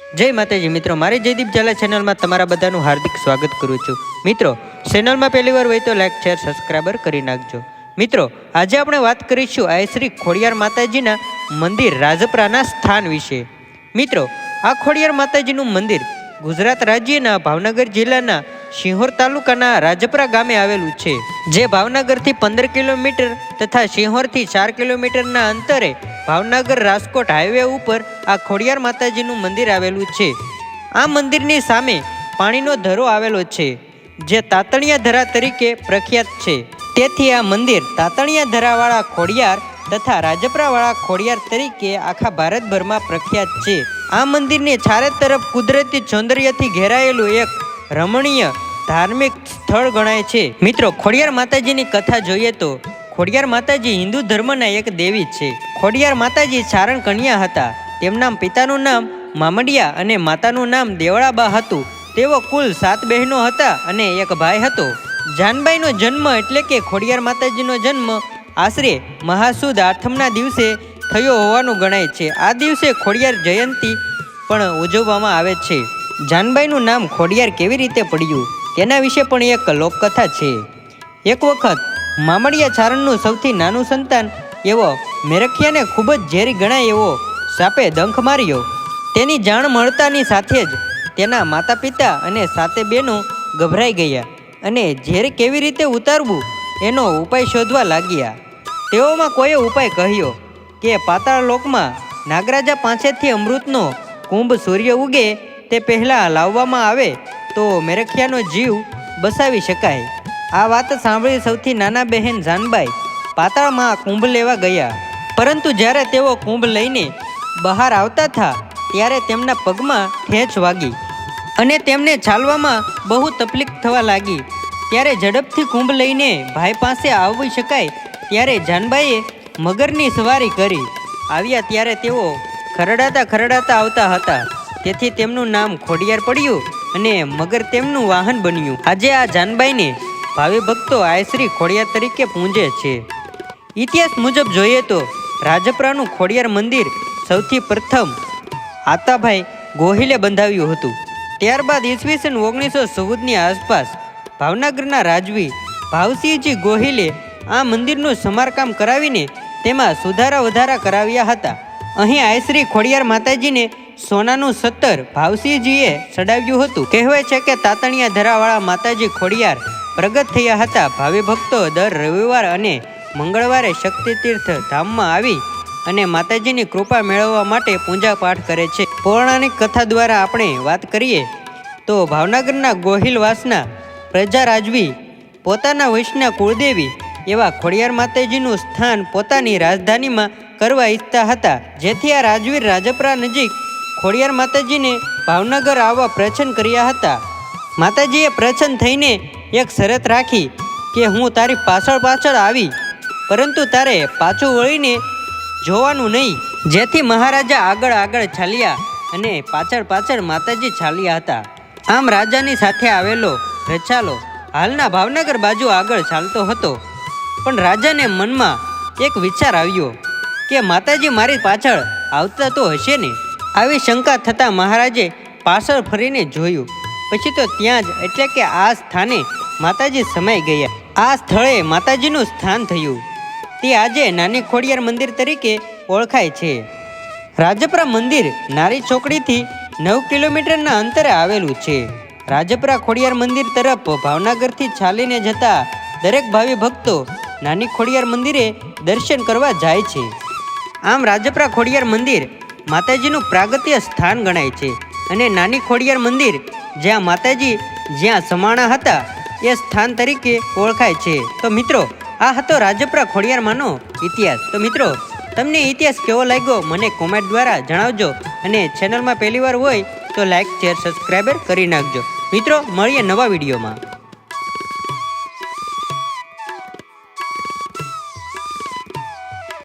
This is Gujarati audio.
જય માતાજી, મિત્રો. મારી જયદીપ ઝાલા ચેનલમાં તમારા બધાનું હાર્દિક સ્વાગત કરું છું. મિત્રો ચેનલમાં પહેલી વાર હોય તો લાઈક શેર સબસ્ક્રાઈબર કરી નાખજો. મિત્રો, આજે આપણે વાત કરીશું આ શ્રી ખોડિયાર માતાજીના મંદિર રાજપરાના સ્થાન વિશે. મિત્રો, આ ખોડિયાર માતાજીનું મંદિર ગુજરાત રાજ્યના ભાવનગર જિલ્લાના સિંહોર તાલુકાના રાજપરા ગામે આવેલું છે. જે ભાવનગરથી પંદર કિલોમીટર તથા સિંહોરથી ચાર કિલોમીટરના અંતરે ભાવનગર રાજકોટ હાઈવે ઉપર આ ખોડિયાર માતાજીનું મંદિર આવેલું છે. આ મંદિરની સામે પાણીનો ધરો આવેલો છે, જે તાતણિયા ધરા તરીકે પ્રખ્યાત છે. તેથી આ મંદિર તાતણિયા ધરાવાળા ખોડિયાર તથા રાજપરાવાળા ખોડિયાર તરીકે આખા ભારતભરમાં પ્રખ્યાત છે. આ મંદિરને ચારે તરફ કુદરતી સૌંદર્યથી ઘેરાયેલું એક રમણીય ધાર્મિક સ્થળ ગણાય છે. મિત્રો, ખોડિયાર માતાજીની કથા જોઈએ તો ખોડિયાર માતાજી હિન્દુ ધર્મના એક દેવી છે. ખોડિયાર માતાજી ચારણ કન્યા હતા. તેમના પિતાનું નામ મામડિયા અને માતાનું નામ દેવળાબા હતું. તેઓ કુલ સાત બહેનો હતા અને એક ભાઈ હતો. જાનબાઈનો જન્મ એટલે કે ખોડિયાર માતાજીનો જન્મ આશરે મહાસુદ આઠમના દિવસે થયો હોવાનું ગણાય છે. આ દિવસે ખોડિયાર જયંતી પણ ઉજવવામાં આવે છે. જાનબાઈનું નામ ખોડિયાર કેવી રીતે પડ્યું? તેના વિશે પણ એક લોકકથા છે. એક વખત મામડિયા ચારણનું સૌથી નાનું સંતાન એવો મેરખિયાને ખૂબ જ ઝેરી ગણાય એવો સાપે દંખ માર્યો. તેની જાણ મળતાની સાથે જ તેના માતા પિતા અને સાતે બહેનો ગભરાઈ ગયા અને ઝેર કેવી રીતે ઉતારવું એનો ઉપાય શોધવા લાગ્યા. તેઓમાં કોઈએ ઉપાય કહ્યો કે પાતાળ લોકમાં નાગરાજા પાસેથી અમૃતનો કુંભ સૂર્ય ઉગે તે પહેલાં લાવવામાં આવે તો મેરખિયાનો જીવ બસાવી શકાય. આ વાત સાંભળી સૌથી નાના બહેન જાનબાઈ પાતાળમાં કુંભ લેવા ગયા. પરંતુ જ્યારે તેઓ કુંભ લઈને બહાર આવતા હતા ત્યારે તેમના પગમાં ખેંચ વાગી અને તેમને ચાલવામાં બહુ તકલીફ થવા લાગી. ત્યારે ઝડપથી કુંભ લઈને ભાઈ પાસે આવવી શકાય ત્યારે જાનબાઈએ મગરની સવારી કરી. આવ્યા ત્યારે તેઓ ખરડાતા ખરડાતા આવતા હતા. તેથી તેમનું નામ ખોડિયાર પડ્યું અને મગર તેમનું વાહન બન્યું. આજે આ જાનબાઈને ભાવિ ભક્તો આયશ્રી ખોડિયાર તરીકે પૂંજે છે. ઇતિહાસ મુજબ જોઈએ તો રાજપરાનું ખોડિયાર મંદિર સૌથી પ્રથમ આતાભાઈ ગોહિલે બંધાવ્યું હતું. ત્યારબાદ ઈસવીસન ઓગણીસો ચૌદની આસપાસ ભાવનગરના રાજવી ભાવસિંહજી ગોહિલે આ મંદિરનું સમારકામ કરાવીને તેમાં સુધારા વધારા કરાવ્યા હતા. અહીં આયશ્રી ખોડિયાર માતાજીને સોનાનું સત્તર ભાવસિંહજીએ ચડાવ્યું હતું. કહેવાય છે કે તાતણિયા ધરાવાળા માતાજી ખોડિયાર પ્રગટ થયા હતા. ભાવિ ભક્તો દર રવિવાર અને મંગળવારે શક્તિતીર્થ ધામમાં આવી અને માતાજીની કૃપા મેળવવા માટે પૂજા પાઠ કરે છે. પૌરાણિક કથા દ્વારા આપણે વાત કરીએ તો ભાવનગરના ગોહિલવાસના પ્રજા રાજવી, પોતાના વંશના કુળદેવી એવા ખોડિયાર માતાજીનું સ્થાન પોતાની રાજધાનીમાં કરવા ઈચ્છતા હતા. જેથી આ રાજવીર રાજપરા નજીક ખોડિયાર માતાજીને ભાવનગર આવવા પ્રચન કર્યા હતા. માતાજીએ પ્રચન થઈને એક શરત રાખી કે હું તારી પાછળ પાછળ આવી, પરંતુ તારે પાછું વળીને જોવાનું નહીં. જેથી મહારાજા આગળ આગળ ચાલ્યા અને પાછળ પાછળ માતાજી ચાલ્યા હતા. આમ રાજાની સાથે આવેલો રચાલો હાલના ભાવનગર બાજુ આગળ ચાલતો હતો. પણ રાજાને મનમાં એક વિચાર આવ્યો કે માતાજી મારી પાછળ આવતા તો હશે ને? આવી શંકા થતાં મહારાજે પાછળ ફરીને જોયું. પછી તો ત્યાં જ, એટલે કે આ સ્થાને માતાજી સમાઈ ગયા. આ સ્થળે માતાજીનું સ્થાન થયું. તે આજે નાની ખોડિયાર મંદિર તરીકે ઓળખાય છે. રાજપરા મંદિર નારી ચોકડીથી નવ કિલોમીટરના અંતરે આવેલું છે. રાજપરા ખોડિયાર મંદિર તરફ ભાવનગરથી ચાલીને જતા દરેક ભાવિ ભક્તો નાની ખોડિયાર મંદિરે દર્શન કરવા જાય છે. આમ રાજપરા ખોડિયાર મંદિર માતાજીનું પ્રાગત્ય સ્થાન ગણાય છે અને નાની ખોડિયાર મંદિર જ્યાં માતાજી જ્યાં સમાણા હતા, એ સ્થાન તરીકે ઓળખાય છે. તો મિત્રો, આ હતો રાજપરા ખોડિયારમાંનો ઇતિહાસ. તો મિત્રો, તમને ઇતિહાસ કેવો લાગ્યો મને કોમેન્ટ દ્વારા જણાવજો. અને ચેનલમાં પહેલીવાર હોય તો લાઈક શેર સબસ્ક્રાઈબર કરી નાખજો. મિત્રો, મળીએ નવા વિડીયોમાં.